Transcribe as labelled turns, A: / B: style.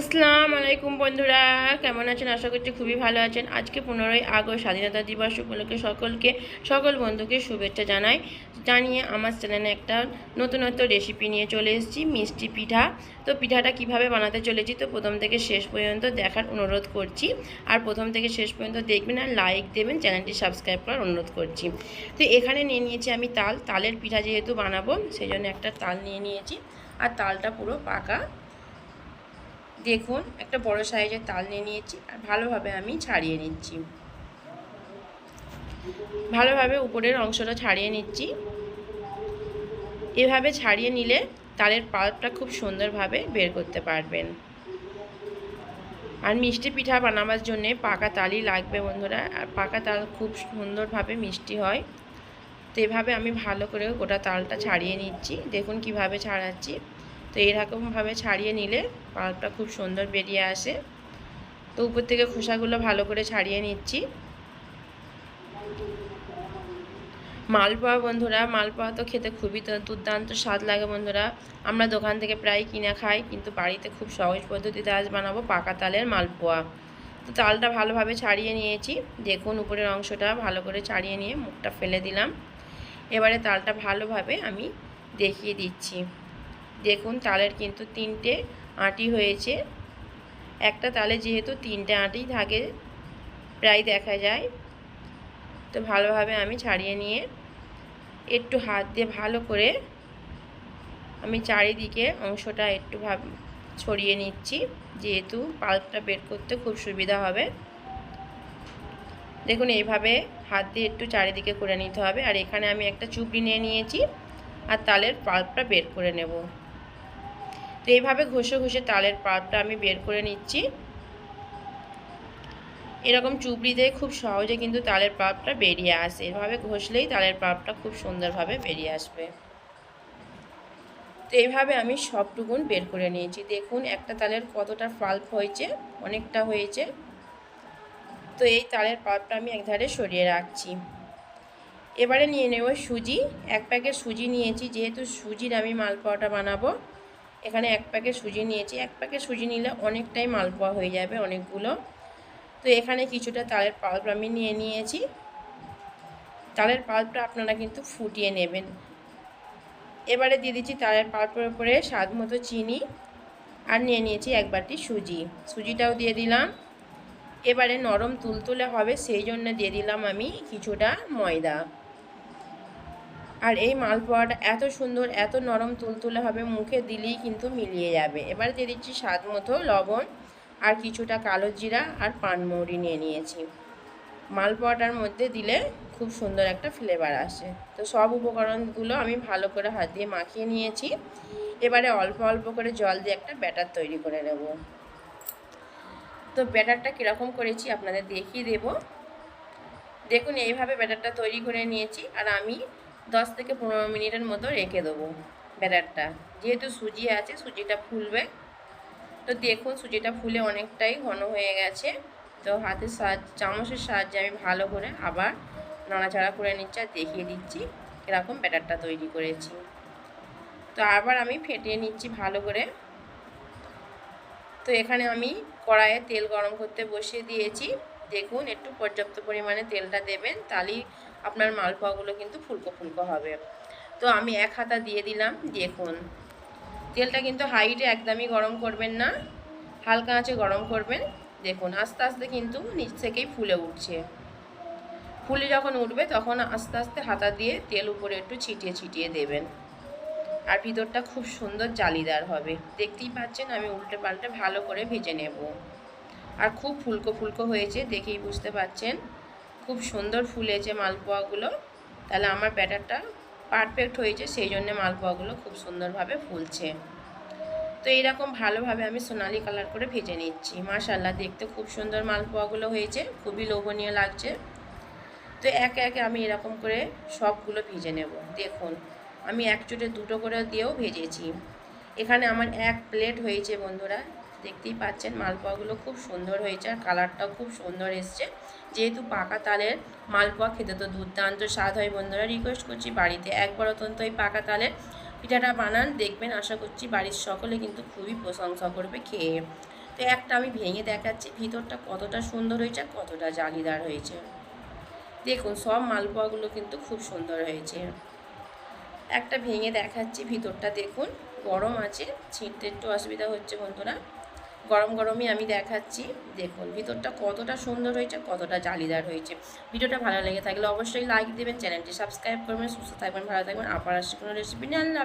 A: আসসালামু আলাইকুম বন্ধুরা, কেমন আছেন? আশা করছি খুবই ভালো আছেন। আজকে পনেরোই আগস্ট, স্বাধীনতা দিবস উপলক্ষে সকলকে, সকল বন্ধুকে শুভেচ্ছা জানাই। জানিয়ে আমার চ্যানেলে একটা নতুনত্ব রেসিপি নিয়ে চলে এসেছি, মিষ্টি পিঠা। তো পিঠাটা কীভাবে বানাতে চলেছি, তো প্রথম থেকে শেষ পর্যন্ত দেখার অনুরোধ করছি। আর প্রথম থেকে শেষ পর্যন্ত দেখবেন আর লাইক দেবেন, চ্যানেলটি সাবস্ক্রাইব করার অনুরোধ করছি। তো এখানে নিয়ে নিয়েছি আমি তাল। তালের পিঠা যেহেতু বানাবো, সেই জন্য একটা তাল নিয়ে নিয়েছি। আর তালটা পুরো পাকা দেখুন, একটা বড় সাইজের তাল নিয়ে নিয়েছি আর ভালোভাবে আমি ছাড়িয়ে নিচ্ছি। ভালোভাবে উপরের অংশটা ছাড়িয়ে নিচ্ছি। এভাবে ছাড়িয়ে নিলে তালের পাল্পটা খুব সুন্দরভাবে বের করতে পারবেন। আর মিষ্টি পিঠা বানাবার জন্য পাকা তালই লাগবে বন্ধুরা, আর পাকা তাল খুব সুন্দরভাবে মিষ্টি হয়। তো এভাবে আমি ভালো করে গোটা তালটা ছাড়িয়ে নিচ্ছি। দেখুন কীভাবে ছাড়াচ্ছি। তো এরকমভাবে ছাড়িয়ে নিলে পাল্পটা খুব সুন্দর বেরিয়ে আসে। তো উপর থেকে খোসাগুলো ভালো করে ছাড়িয়ে নিচ্ছি। মালপোয়া বন্ধুরা, মালপোয়া তো খেতে খুবই দুর্দান্ত স্বাদ লাগে বন্ধুরা। আমরা দোকান থেকে প্রায় কিনে খাই, কিন্তু বাড়িতে খুব সহজ পদ্ধতিতে আজ বানাবো পাকা তালের মালপোয়া। তো তালটা ভালোভাবে ছাড়িয়ে নিয়েছি। দেখুন উপরের অংশটা ভালো করে ছাড়িয়ে নিয়ে মুখটা ফেলে দিলাম। এবারে তালটা ভালোভাবে আমি দেখিয়ে দিচ্ছি। দেখুন তালের কিন্তু তিনটে আঁটি হয়েছে। একটা তালে যেহেতু তিনটে আঁটি থাকে, প্রায় দেখা যায়। তো ভালোভাবে আমি ছাড়িয়ে নিয়ে একটু হাত দিয়ে ভালো করে আমি চারিদিকে অংশটা একটু ভাব ছড়িয়ে নিচ্ছি। যেহেতু পাল্পটা বের করতে খুব সুবিধা হবে। দেখুন এইভাবে হাত দিয়ে একটু চারিদিকে করে নিতে হবে। আর এখানে আমি একটা চুবড়ি নিয়ে নিয়েছি। আর তালের পাল্পটা বের করে নেব। তো এইভাবে ঘষে ঘষে তালের পাল্পটা আমি বের করে নিচ্ছি। এরকম চুবড়ি দিয়ে খুব সহজে কিন্তু তালের পাপটা বেরিয়ে আসে। এভাবে ঘষলেই তালের পাপটা খুব সুন্দরভাবে বেরিয়ে আসবে। তো এইভাবে আমি সবটুকুন বের করে নিয়েছি। দেখুন একটা তালের কতটা পাল্প হয়েছে, অনেকটা হয়েছে। তো এই তালের পাল্পটা আমি একধারে সরিয়ে রাখছি। এবারে নিয়ে নেব সুজি। এক প্যাকেট সুজি নিয়েছি। যেহেতু সুজির আমি মালপোয়াটা বানাবো এখানে এক প্যাকেট সুজি নিয়েছি। এক প্যাকেট সুজি নিলে অনেকটাই মালপোয়া হয়ে যাবে অনেকগুলো। তো এখানে কিছুটা তালের পাল্প আমি নিয়ে নিয়েছি। তালের পাল্পটা আপনারা কিন্তু ফুটিয়ে নেবেন। এবারে দিয়ে দিচ্ছি তালের পাল্পের উপরে স্বাদ মতো চিনি আর নিয়ে নিয়েছি এক বাটি সুজি। সুজিটাও দিয়ে দিলাম। এবারে নরম তুলতুলে হবে, সেই জন্য দিয়ে দিলাম আমি কিছুটা ময়দা। আর এই মালপোয়াটা এত সুন্দর, এত নরম তুলতুলে হবে, মুখে দিলেই কিন্তু মিলিয়ে যাবে। এবার দিয়ে দিচ্ছি স্বাদ মতো লবণ আর কিছুটা কালো জিরা আর পানমৌরি নিয়ে নিয়েছি। মালপোয়াটার মধ্যে দিলে খুব সুন্দর একটা ফ্লেভার আসে। তো সব উপকরণগুলো আমি ভালো করে হাত দিয়ে মাখিয়ে নিয়েছি। এবারে অল্প অল্প করে জল দিয়ে একটা ব্যাটার তৈরি করে নেব। তো ব্যাটারটা কীরকম করেছি আপনাদের দেখিয়ে দেব। দেখুন, এইভাবে ব্যাটারটা তৈরি করে নিয়েছি। আর আমি দশ থেকে পনেরো মিনিটের মতো রেখে দেবো ব্যাটারটা। যেহেতু সুজি আছে, সুজিটা ফুলবে। তো দেখুন, সুজিটা ফুলে অনেকটাই ঘন হয়ে গেছে। তো হাতের সাহায্য, চামচের সাহায্যে আমি ভালো করে আবার নাড়াচাড়া করে নিচ্ছি আর দেখিয়ে দিচ্ছি এরকম ব্যাটারটা তৈরি করেছি। তো আবার আমি ফেটিয়ে নিচ্ছি ভালো করে। তো এখানে আমি কড়াইয়ে তেল গরম করতে বসিয়ে দিয়েছি। দেখুন, একটু পর্যাপ্ত পরিমাণে তেলটা দেবেন, তাহলেই আপনার মালপোয়াগুলো কিন্তু ফুলকো ফুলকো হবে। তো আমি এক হাতা দিয়ে দিলাম, দেখুন। তেলটা কিন্তু হাইটে একদমই গরম করবেন না, হালকা আঁচে গরম করবেন। দেখুন, আস্তে আস্তে কিন্তু নিচ থেকেই ফুলে উঠছে। ফুলে যখন উঠবে, তখন আস্তে আস্তে হাতা দিয়ে তেল উপরে একটু ছিটিয়ে ছিটিয়ে দেবেন। আর ভিতরটা খুব সুন্দর জালিদার হবে। দেখতেই পাচ্ছেন, আমি উল্টে পাল্টে ভালো করে ভেজে নেব। আর খুব ফুলকো ফুলকো হয়েছে, দেখেই বুঝতে পাচ্ছেন খুব সুন্দর ফুলেছে মালপোয়াগুলো। তাহলে আমার ব্যাটারটা পারফেক্ট হয়েছে, সেই জন্যে মালপোয়াগুলো খুব সুন্দরভাবে ফুলছে। তো এইরকম ভালোভাবে আমি সোনালি কালার করে ভেজে নিচ্ছি। মাশাল্লাহ দেখতে খুব সুন্দর মালপোয়াগুলো হয়েছে, খুবই লোভনীয় লাগছে। তো একে একে আমি এরকম করে সবগুলো ভেজে নেব। দেখুন, আমি এক চুটে দুটো করে দিয়েও ভেজেছি। এখানে আমার এক প্লেট হয়েছে বন্ধুরা দেখতেই পাচ্ছেন মালপোয়াগুলো খুব সুন্দর হয়েছে আর কালারটাও খুব সুন্দর এসছে। যেহেতু পাকা তালের মালপোয়া খেতে তো দুর্দান্ত স্বাদ হয় বন্ধুরা। রিকোয়েস্ট করছি বাড়িতে একবার অত্যন্ত এই পাকা তালের পিঠাটা বানান, দেখবেন আশা করছি বাড়ির সকলে কিন্তু খুবই প্রশংসা করবে খেয়ে। তো একটা আমি ভেঙে দেখাচ্ছি, ভিতরটা কতটা সুন্দর হয়েছে আর কতটা জালিদার হয়েছে। দেখুন, সব মালপোয়াগুলো কিন্তু খুব সুন্দর হয়েছে। একটা ভেঙে দেখাচ্ছি ভিতরটা, দেখুন, গরম আছে ছিঁড়তে একটু অসুবিধা হচ্ছে বন্ধুরা। গরম গরমই আমি দেখাচ্ছি। দেখুন, ভিতরটা কতটা সুন্দর হয়েছে, কতটা জালিদার হয়েছে। ভিডিওটা ভালো লেগে থাকলে অবশ্যই লাইক দেবেন, চ্যানেলটি সাবস্ক্রাইব করবেন, সুস্থ থাকবেন, ভালো থাকবেন। আবার আসছে কোনো রেসিপি নিয়ে। আল্লাহ।